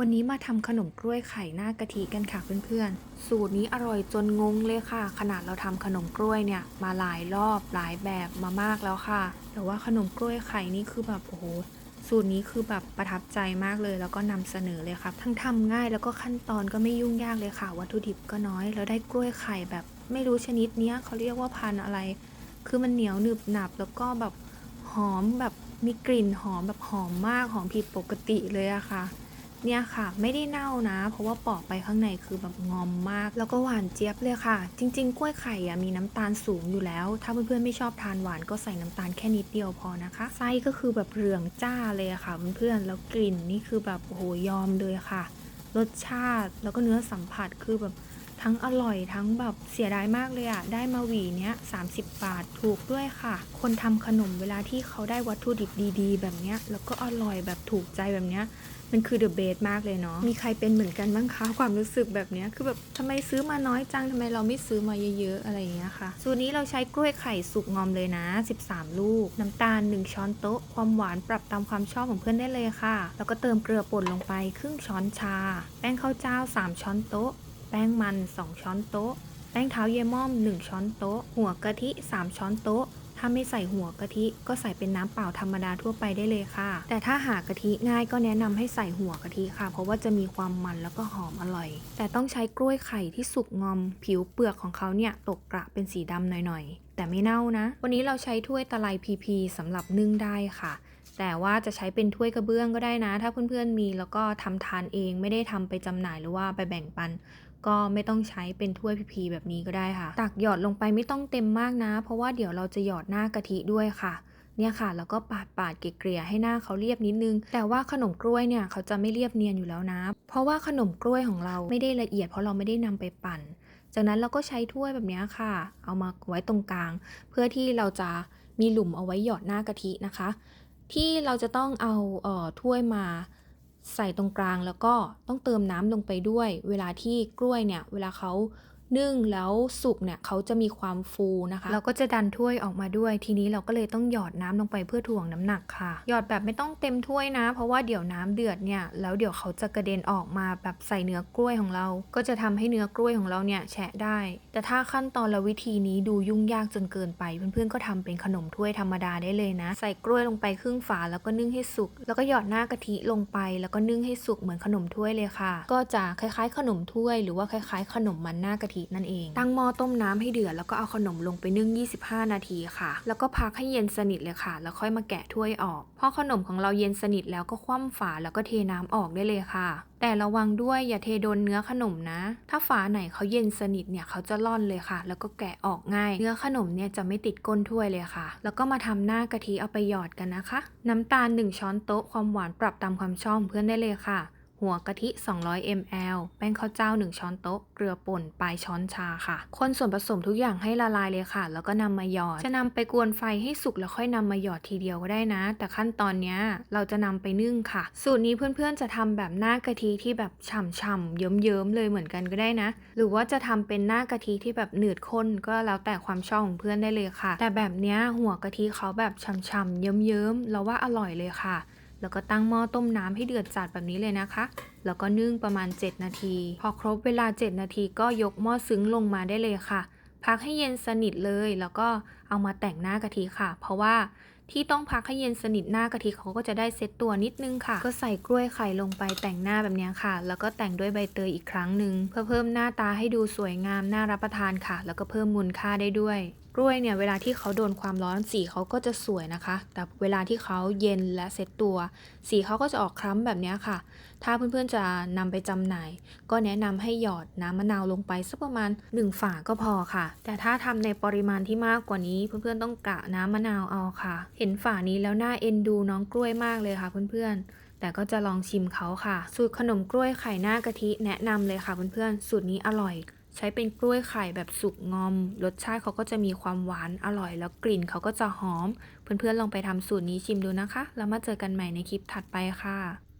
วันนี้มาทำขนมกล้วยไข่หน้ากะทิกันค่ะเพื่อนๆ สูตรนี้อร่อยจนงงเลยค่ะ ขนาดเราทำขนมกล้วยเนี่ยมาหลายรอบหลายแบบมามากแล้วค่ะ แต่ว่าขนมกล้วยไข่นี่คือแบบโอ้โหสูตรนี้คือแบบประทับใจมากเลยแล้วก็นำเสนอเลยครับ ทั้งทำง่ายแล้วก็ขั้นตอนก็ไม่ยุ่งยากเลยค่ะ วัตถุดิบก็น้อย แล้วได้กล้วยไข่แบบไม่รู้ชนิดเนี้ยเขาเรียกว่าพันอะไร คือมันเหนียวหนึบหนับแล้วก็แบบหอมแบบมีกลิ่นหอมแบบหอมมากหอมผิดปกติเลยอะค่ะ เนี่ยค่ะ ไม่ได้เน่านะ เพราะว่าปอกไปข้างในคือแบบงอมมาก แล้วก็หวานเจี๊ยบเลยค่ะ จริง ๆ กล้วยไข่อะมีน้ำตาลสูงอยู่แล้ว ถ้าเพื่อนๆไม่ชอบทานหวานก็ใส่น้ำตาลแค่นิดเดียวพอนะคะไส้ก็คือแบบเหลืองจ้าเลยอะค่ะ เพื่อนๆแล้วกลิ่นนี่คือแบบโอ้โหยอมเลยค่ะ รสชาติแล้วก็เนื้อสัมผัสคือแบบทั้งอร่อยทั้งแบบเสียดายมากเลยอะได้มาหวีเนี้ย30 บาทถูกด้วยค่ะ คนทำขนมเวลาที่เขาได้วัตถุดิบดี ๆ แบบเนี้ยแล้วก็อร่อยแบบถูกใจแบบเนี้ย มันคือเดอะเบสมากเลยเนาะมีใครเป็นเหมือนกันบ้างคะความรู้สึกแบบเนี้ยคือแบบทำไมซื้อมาน้อยจังทำไมเราไม่ซื้อมาเยอะๆอะไรอย่างเงี้ยค่ะ สูตรนี้เราใช้กล้วยไข่สุกงอมเลยนะ 13 ลูก น้ำตาล 1 ช้อนโต๊ะ ความหวานปรับตามความชอบของเพื่อนได้เลยค่ะ แล้วก็เติมเกลือป่นลงไปครึ่งช้อนชา แป้งข้าวเจ้า 3 ช้อนโต๊ะ แป้งมัน 2 ช้อนโต๊ะ แป้งเท้าเยม่อม 1 ช้อนโต๊ะ หัวกะทิ 3 ช้อนโต๊ะ ถ้าไม่ใส่หัวกะทิก็ใส่เป็นน้ำเปล่าธรรมดาทั่วไปได้เลยค่ะ แต่ถ้าหากะทิง่ายก็แนะนำให้ใส่หัวกะทิค่ะ เพราะว่าจะมีความมันแล้วก็หอมอร่อย แต่ต้องใช้กล้วยไข่ที่สุกงอม ผิวเปลือกของเขาเนี่ยตกกระเป็นสีดำหน่อย แต่ไม่เน่านะ วันนี้เราใช้ถ้วยตะไลพีพีสำหรับนึ่งได้ค่ะ แต่ว่าจะใช้เป็นถ้วยกระเบื้องก็ได้นะ ถ้าเพื่อนๆมีแล้วก็ทำทานเองไม่ได้ทำไปจำหน่ายหรือว่าไปแบ่งปัน ก็ไม่ต้องใช้เป็นถ้วยพีๆแบบนี้ก็ได้ค่ะ ตักหยอดลงไปไม่ต้องเต็มมากนะ เพราะว่าเดี๋ยวเราจะหยอดหน้ากะทิด้วยค่ะเนี่ยค่ะ แล้วก็ปาดปาดๆเกลี่ยให้หน้าเขาเรียบนิดนึง แต่ว่าขนมกล้วยเนี่ยเขาจะไม่เรียบเนียนอยู่แล้วนะ เพราะว่าขนมกล้วยของเราไม่ได้ละเอียดเพราะเราไม่ได้นำไปปั่น จากนั้นเราก็ใช้ถ้วยแบบนี้ค่ะ เอามาไว้ตรงกลาง เพื่อที่เราจะมีหลุมเอาไว้หยอดหน้ากะทินะคะ ที่เราจะต้องเอาเอ่อถ้วยมาใส่ตรงกลางแล้วก็ต้องเติมน้ำลงไปด้วย เวลาที่กล้วยเนี่ยเวลาเขา นึ่งแล้วสุกเนี่ยเขาจะมีความฟูนะคะ เราก็จะดันถ้วยออกมาด้วย ทีนี้เราก็เลยต้องหยอดน้ำลงไปเพื่อถ่วงน้ำหนักค่ะ หยอดแบบไม่ต้องเต็มถ้วยนะ เพราะว่าเดี๋ยวน้ำเดือดเนี่ยแล้วเดี๋ยวเขาจะกระเด็นออกมาแบบใส่เนื้อกล้วยของเรา ก็จะทำให้เนื้อกล้วยของเราเนี่ยแฉะได้ แต่ถ้าขั้นตอนและวิธีนี้ดูยุ่งยากจนเกินไป เพื่อนๆก็ทำเป็นขนมถ้วยธรรมดาได้เลยนะ ใส่กล้วยลงไปครึ่งฝาแล้วก็นึ่งให้สุก แล้วก็หยอดหน้ากะทิลงไป แล้วก็นึ่งให้สุกเหมือนขนมถ้วยเลยค่ะ ก็จะคล้ายๆ ขนมถ้วย หรือว่าคล้าย ๆ ขนมมันหน้ากะทินั่นเอง ตั้งหม้อต้มน้ำให้เดือดแล้วก็เอาขนมลงไปนึ่ง 25 นาทีค่ะ แล้วก็พักให้เย็นสนิทเลยค่ะ แล้วค่อยมาแกะถ้วยออก พอขนมของเราเย็นสนิทแล้วก็คว่ำฝาแล้วก็เทน้ำออกได้เลยค่ะ แต่ระวังด้วยอย่าเทโดนเนื้อขนมนะ ถ้าฝาไหนเขาเย็นสนิทเนี่ยเขาจะร่อนเลยค่ะ แล้วก็แกะออกง่าย เนื้อขนมเนี่ยจะไม่ติดก้นถ้วยเลยค่ะ แล้วก็มาทำหน้ากะทิเอาไปหยอดกันนะคะ น้ำตาล 1 ช้อนโต๊ะความหวานปรับตามความชอบเพื่อนได้เลยค่ะ หัวกะทิ 200 ml แป้งข้าวเจ้า 1 ช้อนโต๊ะ เกลือป่น ปลายช้อนชาค่ะ คนส่วนผสมทุกอย่างให้ละลายเลยค่ะ แล้วก็นำมาหยอด จะนำไปกวนไฟให้สุกแล้วค่อยนำมาหยอดทีเดียวก็ได้นะ แต่ขั้นตอนนี้เราจะนำไปนึ่งค่ะ สูตรนี้เพื่อนๆจะทำแบบหน้ากะทิที่แบบฉ่ำๆเยิ้มๆเลยเหมือนกันก็ได้นะ หรือว่าจะทำเป็นหน้ากะทิที่แบบหนืดข้นก็แล้วแต่ความชอบของเพื่อนได้เลยค่ะ แต่แบบนี้หัวกะทิเขาแบบฉ่ำๆเยิ้มๆเราว่าอร่อยเลยค่ะ แล้วก็ตั้งหม้อต้มน้ำให้เดือดจัดแบบนี้เลยนะคะ แล้วก็นึ่งประมาณ 7 นาที พอครบเวลา 7 นาทีก็ยกหม้อซึ้งลงมาได้เลยค่ะ พักให้เย็นสนิทเลย แล้วก็เอามาแต่งหน้ากะทิค่ะ เพราะว่าที่ต้องพักให้เย็นสนิทหน้ากะทิเขาก็จะได้เซตตัวนิดนึงค่ะ ก็ใส่กล้วยไข่ลงไปแต่งหน้าแบบนี้ค่ะ แล้วก็แต่งด้วยใบเตยอีกครั้งหนึ่งเพื่อเพิ่มหน้าตาให้ดูสวยงามน่ารับประทานค่ะ แล้วก็เพิ่มมูลค่าได้ด้วย กล้วยเนี่ยเวลาที่เขาโดนความร้อนสีเขาก็จะสวยนะคะ แต่เวลาที่เขาเย็นและเซ็ตตัว สีเขาก็จะออกคล้ำแบบนี้ค่ะ ถ้าเพื่อนๆจะนำไปจำหน่าย ก็แนะนำให้หยอดน้ำมะนาวลงไปสักประมาณ 1ฝาก็พอค่ะ แต่ถ้าทำในปริมาณที่มากกว่านี้ เพื่อนๆต้องกะน้ำมะนาวเอาค่ะ เห็นฝานี้แล้วน่าเอ็นดูน้องกล้วยมากเลยค่ะ เพื่อนๆแต่ก็จะลองชิมเขาค่ะ สูตรขนมกล้วยไข่หน้ากะทิแนะนำเลยค่ะเพื่อนๆ สูตรนี้อร่อย ใช้เป็นกล้วยไข่แบบสุกงอม รสชาติเขาก็จะมีความหวานอร่อย แล้วกลิ่นเขาก็จะหอม เพื่อนๆลองไปทำสูตรนี้ชิมดูนะคะ แล้วมาเจอกันใหม่ในคลิปถัดไปค่ะ